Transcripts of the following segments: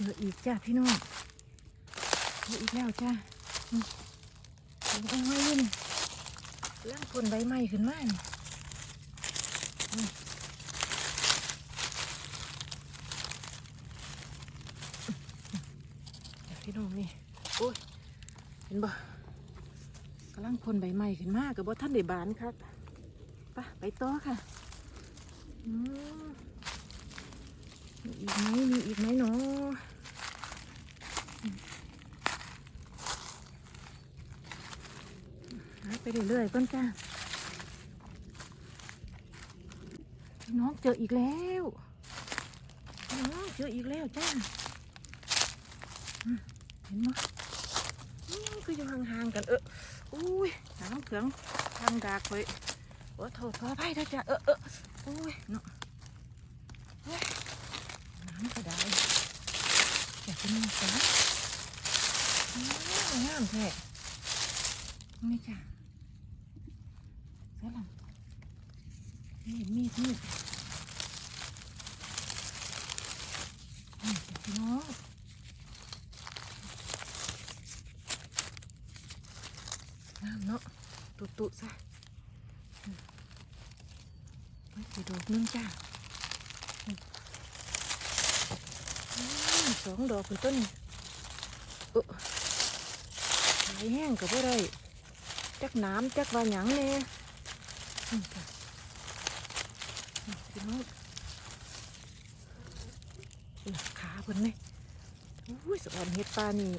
เจออีกจ้าพี่น้องเจออีกแล้วจ้าอืมเห็นเอาไว้ยินล่างคนใบไม้ขึ้นมาพี่น้องนี่โอ้ยเห็นบ่กำลังคนใบไม้ขึ้นมากกับบ่ท่านได้บานครับไปไปต่อค่ะอืมมีอีกไหมมีอีกไหมเนาะหาไป เรื่อยๆก่อนจ้าน้องเจออีกแล้วน้องเจออีกแล้วจ้าเห็นไหมั้ยคืออยู่ห่างๆกันเอออุ้ยน้ำเขืองทางดากไปโอ้โถขออภัยนะจ้าเออเอออุ้ยเนาะน้ำก็ได้อยากกินมันจ้ะอืมงามแท้นี่จ้ะ เสร็จแล้วมีดมีดมีดพี่น้องงามเนาะตุตุซะไปสิดอกนึงจ้ะอืมสองดอกคือต้นเออหายแห้งกับว่าได้จักน้ำจักว่าหยังแน่อื มจ้ะอืมพี่น้องหลักขาเพิ่นไหมอุ้ยสอนเห็ดปลานี่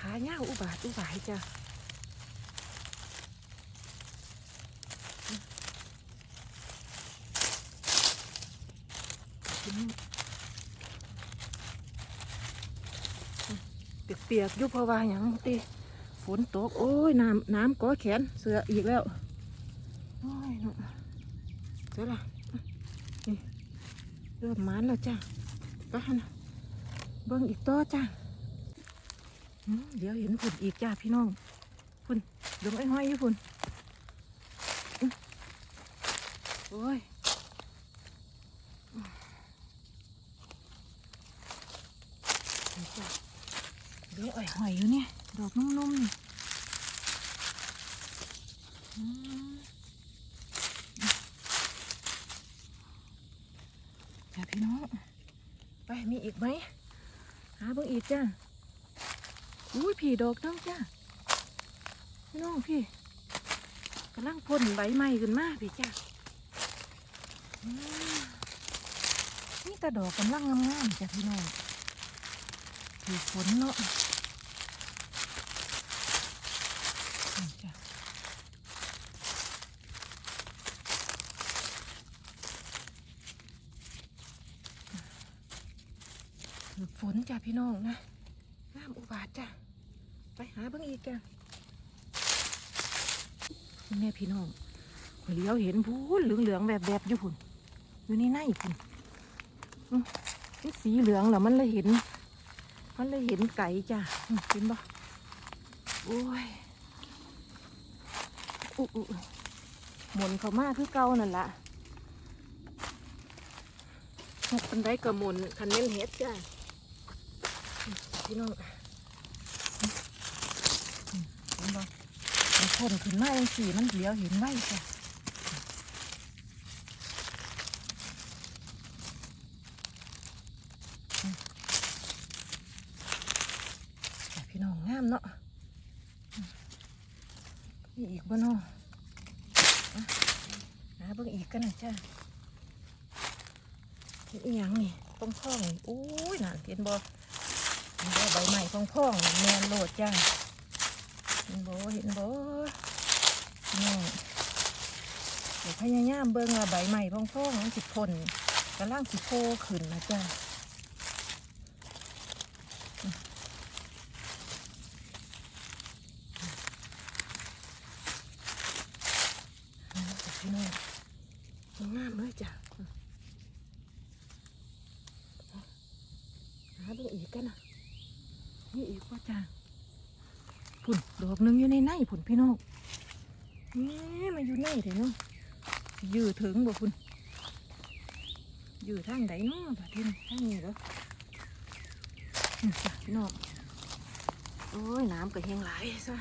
ขาเงาอุบาทอุบายจ้ะเปียกๆยู่เพราะว่าอย่างตีฝนตก โอ้ย น้ำน้ำก้อแขนเสืออีกแล้ว อ้ยเนาะเสือละนี่เริ่มมันแล้วจ้าไปหันเบิ่งอีกต่อจ้าเดี๋ยวเห็นฝุ่นอีกจ้าพี่น้องฝุ่นดงไอ้ห้อยอยู่ฝุ่นโอ้ยเดี๋ยวอ่อยหอยอยู่เนี่ย ดอกนุ่มๆนี่อืม จ้าพี่น้อง ไปมีอีกไหมหาเบิ่งอีกจ้าอุ้ยผีดอกน้องจ้าพี่น้องพี่กำลังพ่นใบไม้ขึ้นมาพี่จ้านี่ตาดอกกำลังงามๆจ้ะพี่น้องถือฝนเนาะนี่จ้ะถือฝ นจ้ะพี่น้องนะน้ำอุบาทจ้ะ ไปหาเบิ่งอีกจ้ะแม่พี่น้องข้อยเลี้ยวเห็นพูนเหลืองๆแบบแบบอยู่พุ่นอยู่ในในพุ่นอื้อมันสีเหลืองแล้วมันเลยเห็น มันเลยเห็นไก่จ้ะเห็นบ่โอ้ยอุ๊อุ๊หมุนเขามาคือเก่านั่นละปันไดก็หมุนคันเน้นเฮ็ดจ้ะ พี่น้องเห็นบ่มันพ่นขึ้นมาเองสีมันเหลียวเห็นไว้จ้ะจ้ะพี่น้องงามเนาะมีอีกบ่เนาะหาเบิ่งอีกกันนะจ้ะเห็นอีหยังนี่พองพ่องอุ้ยน่ะเห็นบ่ ใบใหม่พองพ่องๆแมนโหลดจ้ะเห็นโบเห็นโบ่พี่เดี๋ยวพยายามเบิ่งว่าใบใหม่พองพ่องๆมันสิพ่นกำลังสิโพขึ้นนะจ้ะอืมจ้ะพี่น้องงามเลยจ้ะหาดูอีกกันนะ นี่อีกว่าจ้ะผุนดอกหนึงอยู่ในในผุนพี่น้องนี่มาอยู่ในเถอะเนาะยื้อถึงบ่คุณยื้อทางไหนเนาะบาดทีนี้ทางนี้เหรอจ้ะพี่น้องโอ้ยน้ำก็แห้งไหลายซะ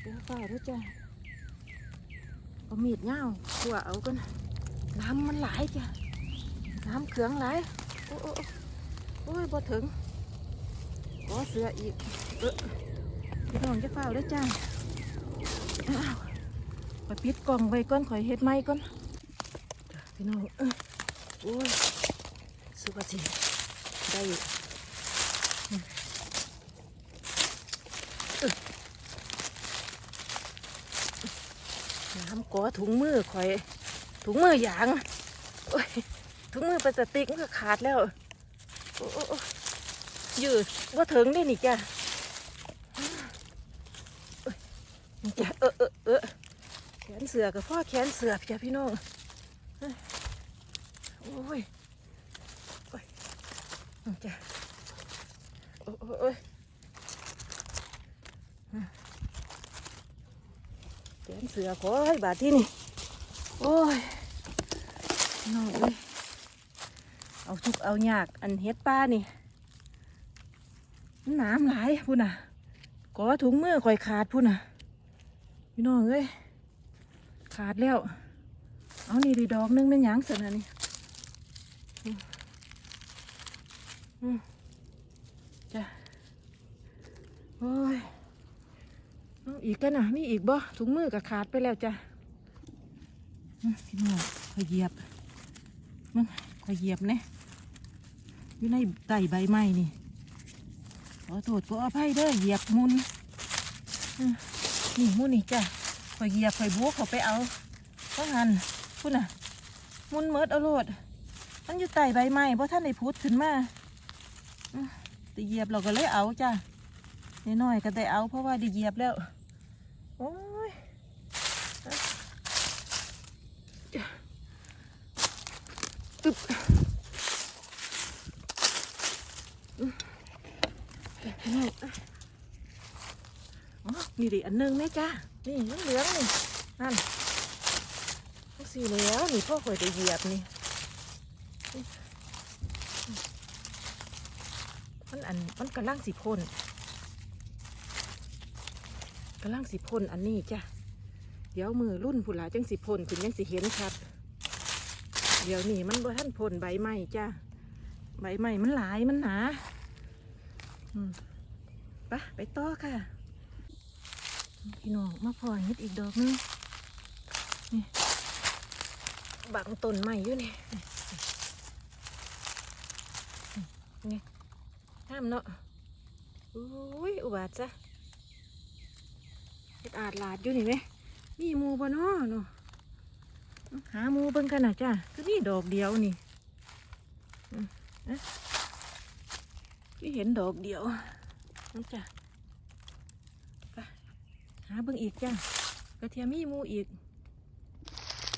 เดี๋ยวฝ่าด้วยจ้ะเอามีดเงาตัวเอากันน้ำมันไหลายจ้ะน้ำเขืองไหลายโอ้โอ้ โอ้ยบ่ถึงก็เสืออีก เออพี่น้องจะเฝ้าได้จ้ะอ้าไปปิดกล่องไว้ก่อนข่อยเฮ็ดไม้ก่อน พี่น้องโอ้ยสุภาษิตได้อืมเอ้ยน้ำก่อถุงมือข่อย ถุงมือหยางโอ้ยถุงมือพลาสติกมันก็ขาดแล้ว ยืดว่าถึงได้นี่จ้ะจ้ะเออเออเออแขนเสือกับพ่อแขนเสือจ้ะพี่น้องโอ้ยโอ้ยจ้ะโอ้โอ้โอ้ยแขนเสือขอให้บาดที่นี่โอ้ยน้องเอ้ย เอาอยากอันเฮ็ดป้านี่น้ำหลายพูดน่ะก็ถุงมือข่อยขาดพูดน่ะพี่น้องเอ้ยขาดแล้ว เอานี่ดีดอกนึงเป็นหยังเสนะนี่จ้ะโอ้ยอาอีกกันนะมีอีกบ่ถุงมือก็ขาดไปแล้วจ้ะพี่น้องขอยเหยียบมึงขอยเหยียบเนี่ย อยู่ในไต่ใบไม้นี่ขอโทษขออภัยเด้อเหยียบมุนนี่มุนนี่จ้ะข่อยเหยียบข่อยบุกเขาไปเอาเพราะหันพุ่นน่ะ มุนเมิดเอาโลดมันอยู่ใต้ใบไม้เพราะท่านได้พุดขึ้นมาแต่เหยียบเราก็เลยเอาจ้ะน้อยๆก็ได้เอาเพราะว่าได้เหยียบแล้วโอ้ยอะจ้ะอึ๊บ นี่ อ๋อนี่ดิอันหนึงไหมจ้านี่มันเหลืองนี่นั่นทั้งสี่แล้วนี่พ่อคอยได้เหยียบนี่ มันอันมันกำลังสิพ่นกำลังสิพ่นอันนี้จ้ะเดี๋ยวมือรุ่นผู้หลาจังสิพ่นถึงยังสิเห็นชัดเดี๋ยวนี่มันบ่ท่านพ่นใบไม้จ้ะใบไม้มันหลายมันหนา อืมไปไปต่อค่ะ พี่น้องมาพอเฮ็ดอีกดอกหนึงนี่บังต้นใหม่อยู่นี่นี่ห้ามเนาะอุ้ยอุบาทจ้ะเฮ็ดอาดลาดอยู่นี่ไหมมีมูบ่เนาะเนาะหามูเบิ่งกันน่ะจ้ะคือนี่ดอกเดียวนี่อืม เอ๊ะที่เห็นดอกเดียวนั่นจ้ะไปหาเบิ่งอีกจ้ะกระเทียมมีมูอีก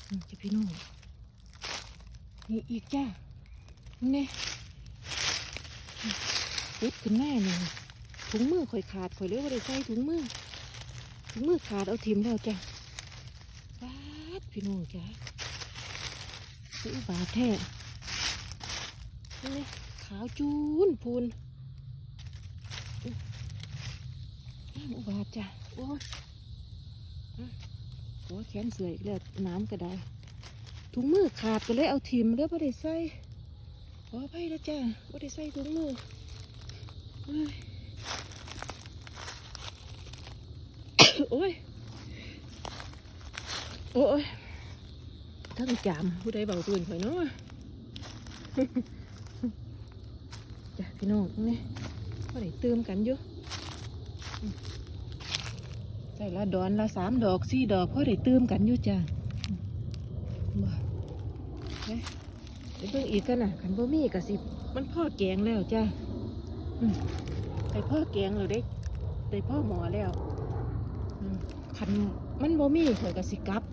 นี่จะพี่น้องนี่อีกจ้ะนี่ปุ๊บขึ้นแน่นี่ถุงมือข่อยขาดข่อยเลยว่าได้ใส่ถุงมือถุงมือขาดเอาทิมแล้วจ้ะบาดพี่น้องจ้ะซื้อบาทแท้นี่ขาวจูนพูน น้ำ อุบาจ้ะโอ้ยอะหัวแขนเสืออีกแล้วน้ำก็ได้ถุงมือขาดก็เลยเอาทิมแล้วไ่ได้ใส่ขออภัยแล้วจ้ะไ่ได้ใส่ถุงมือโอ้ย โอ้ยทั้งจามผู้ใดเบาตื่นข่อยเนาะจ้ะพี่น้องนี่ก็ได้เติมกันอยู่ ใส่ละดอนละสามดอกสี่ดอกพอได้ตื้มกันอยู่จ้ะบ่เฮ้ยไปเบิ่งอีกกันน่ะขันบ่มีกะสิ มันพ่อแกงแล้วจ้ะได้พ่อแกงแล้วได้ได้พ่อหมอแล้วขันมันบ่มีข่อยกะสิกลับ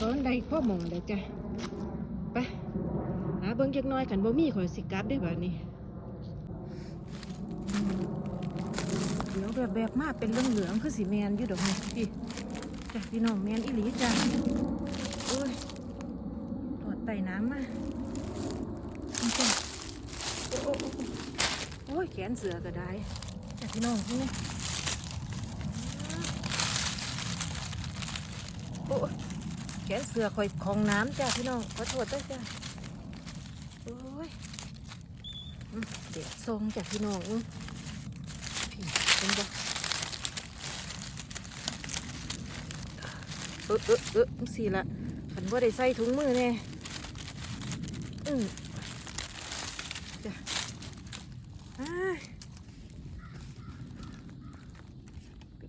ตอนใดพ่อหมอแล้วจ้ะไปหาเบิ่งจักน้อยขันบ่มีข่อยสิกลับได้แบบนี้ เดี๋ยวแบบแบบมากเป็นเรื่องเหลืองคือสีแมนอยู่ดอกนี้พี่จ้ะพี่น้องแมนอีหลีจ้ะโอ้ยถอดไต่น้ำมาจ้ะโอ้ยแขนเสือก็ได้จ้ะพี่น้องนี่โอ้แขนเสือคอยของน้ำจ้ะพี่น้องขอโทษด้วยจ้ะโอ้ยเดี๋ยวทรงจ้ะพี่น้องอื้อพี่เป็นบ่ เออเออเออจังสี่ละขันว่าได้ใส่ถุงมือแน่อืมจ้ะอา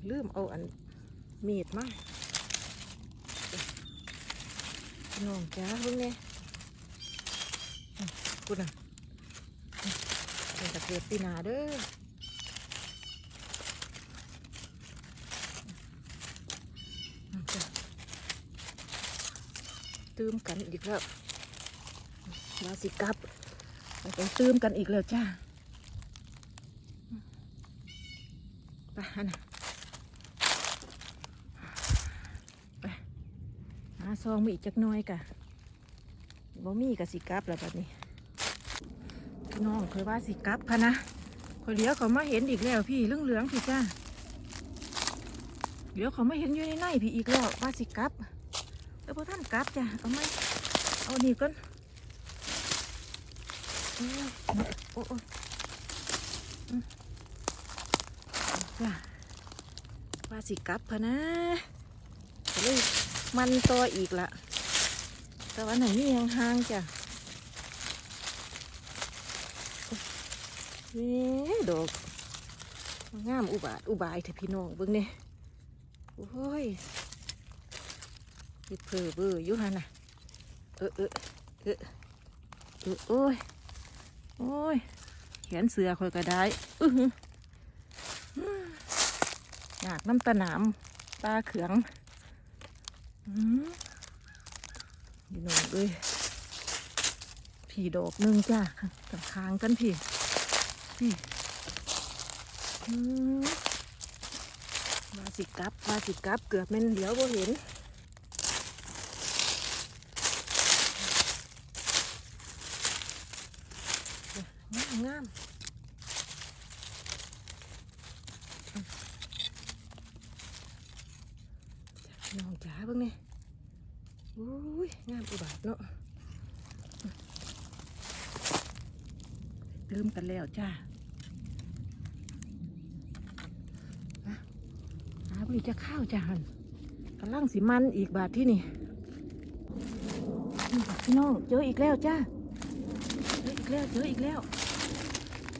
ลืมเอาอันมีดมาน้องจ้าพิ่งเนี่ยกูน่ะเป็นตะเกียบปีนาเด้ออืมจ้ะ ตื่มกันอีกแล้วมาสิกับไปตื่มกันอีกแล้วจ้าไปนะไปหาซองมีอีกจักน้อยกะบ่มีกะสิกับแล้วแบบนี้พี่น้องเคยว่าสิกับพะนะคอยเลี้ยวเขามาเห็นอีกแล้วพี่เหลืองเหลืองพี่จ้าเดี๋ยวเขามาเห็นอยู่ในในพี่อีกแล้วว่าสิกับ แล้วพอท่านกลับจ้ะเอาไหมเอานี่ก่อนโอ้โอ้ยโอ้ยอืมจ้ะว่าสิกลับพะนะเลยมันต่ออีกละแต่ว่าไหนนี่ยังห่างจ้ะนี่ดอกงามอุบาทอุบายเถอะพี่น้องเบิ่งเนี่ยโอ้ย เพื่อเบื่ออยู่ฮะน่ะเออเออเออเออโอ้ยโอ้ยแขนเสือคอยก็ได้อื้อหือยากน้ำตาหนามตาเขืองอืมพี่น้องเอ้ยพี่ดอกหนึงจ้ากับคางกันพี่พี่อืมมาสิกลับมาสิกลับเกือบแม่นเหลียวบ่เห็น งามน้องจ๋าเบิ่งนี่อุ้ยงามอุบาทเนาะเริ่มกันแล้วจ้าหาบริจะข้าวจ้าหันกำลังสิมันอีกบาทที่นี่นี่บาทพี่น้องเจออีกแล้วจ้าเจออีกแล้วเจออีกแล้ว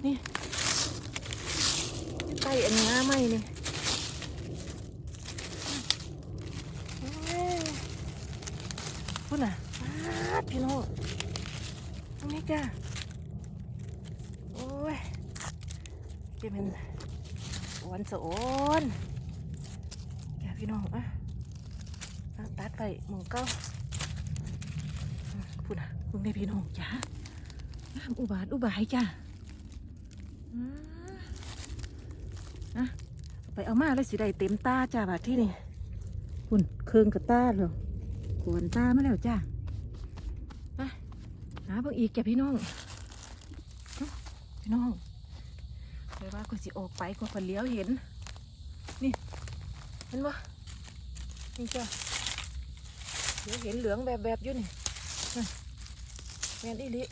นี่ใต้อันนี้ไหมนี่ยพูดน่ะพี่น้องตรงนี้จ้าโอ้ยจะเป็นวันสะโอนจ้าพี่น้องอะตัดไปมองเก้าพูดน่ะพวกนี้พี่น้องจ้าอุบาทอุบายจ้ะ อืมอะไปเอามาแล้วสิได้เต็มตาจ้าบาดที่นี่คุณเครื่องกับตาเหรอกวนตามาแล้วจ้าไปหาเบิ่งอีกแกพี่น้องอื้อพี่น้องเดี๋ยวว่าก็สิออกไปก็คนเลี้ยวเห็น นี่เห็นปะนี่จ้ะเดี๋ยวเห็นเหลืองแบบแบบๆอยู่นี่น่ะแม่นอีหลิ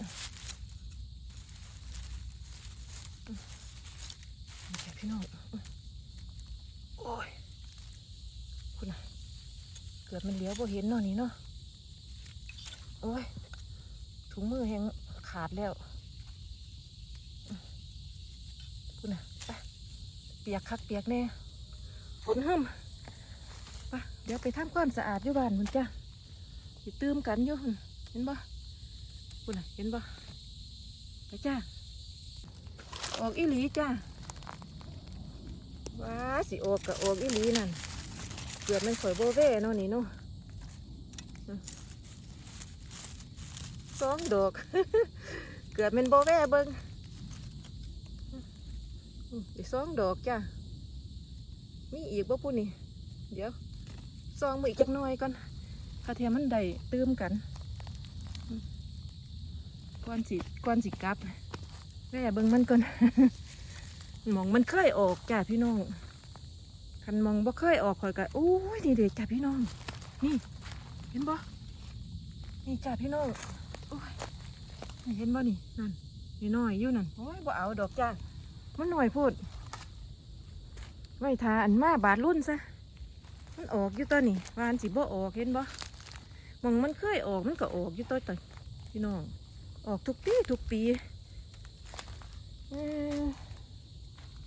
นี่จ้ะ พี่น้องโอ้ยคุณน่ะเกิดมันเลี้ยวบ่เห็นเนาะนี่เนาะโอ้ยถุงมือแหงขาดแล้วคุณน่ะไปเปียกคักเปียกแน่ฝนห้ำไปเดี๋ยวไปทำความสะอาดอยู่บ้านมันจ้ะสิตื้มกันอยู่หั่นเห็นบ่คุณน่ะเห็นบ่ไปจ้าออกอีหลีจ้า ว้าสิออกกับออกอีหลีนั่นเกือบมันข่อยโบเว่เนาะนี่เนาะสองดอก เกือบมันโบเว่เบิ้งอีกสองดอกจ้ามีอีกบ่ปุ่นนี่ เดี๋ยวซองมาอีกจักน่อยก่อนคาเทียมมันได้ตื้มกันก่อนสิก่อนสิกลับแม่เบิ่งมันก่อน มองมันเคยออกจ้าพี่น้องคันมองบ่เคยออกข่อยก็โอ้ยนี่เด็กจ้าพี่น้อง นี่ เห็นบ่นี่จ้าพี่น้องโอ้ยนี่เห็นบ่นี่นั่นนี่น้อยอยู่นั่นโอ้ยบ่เอาดอกจ้ามันหน่อยพูดไว้ทาอันมาบาดรุ่นซะมันออกอยู่ตอนนี้วานสิบ่ออกเห็นบ่มองมันเคยออกมันก็ออกอยู่ตัวตอนพี่น้อง ออกทุกปีทุกปีอ้ย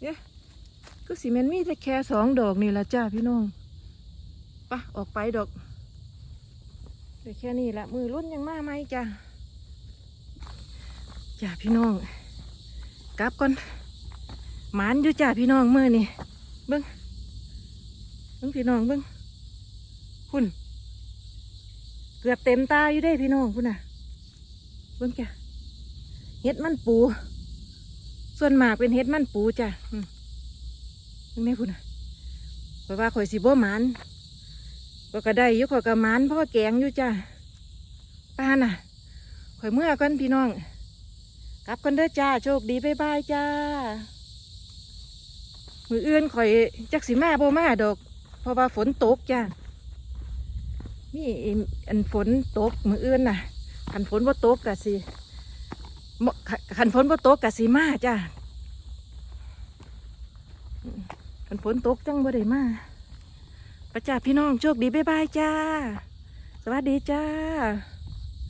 เนี่ยก็สิแมนมีแต่แค่สองดอกนี่ละจ้าพี่น้องปะออกไปดอกแต่แค่นี้ละมือรุ่นยังมาไหมจ้าจ้าพี่น้องกลับก่อนหมานอยู่จ้าพี่น้องมือนี่เบิ้งเบิ้งพี่น้องเบิ้งคุณเกือบเต็มตาอยู่ได้พี่น้องคุณน่ะเบิ่งจ้ะเฮ็ดมันปู ส่วนมากเป็นเฮ็ดมันปูจ้ะอืมเบิ่งแม่พุ่นะข่อยว่าข่อยสิบ่หมานก็ก็ได้ยู่ข่อยก็หมานเพราะว่าแกงอยู่จ้ะป้าน่ะ ข่อยเมื่อก่อนพี่น้อง กลับกันเด้อจ้า โชคดีบ๊ายบายจ้า มืออื่นข่อยจักสิมาบ่มาดอก เพราะว่าฝนตกจ้านี่อันฝนตกมืออื่นน่ะขันฝนบ่าตกกะสิ ขันฝนบ่ตกกะสีมาจ้าขันฝนตกจังบ่ได้มาประจ้าพี่น้องโชคดีบ๊ายบายจ้า สวัสดีจ้า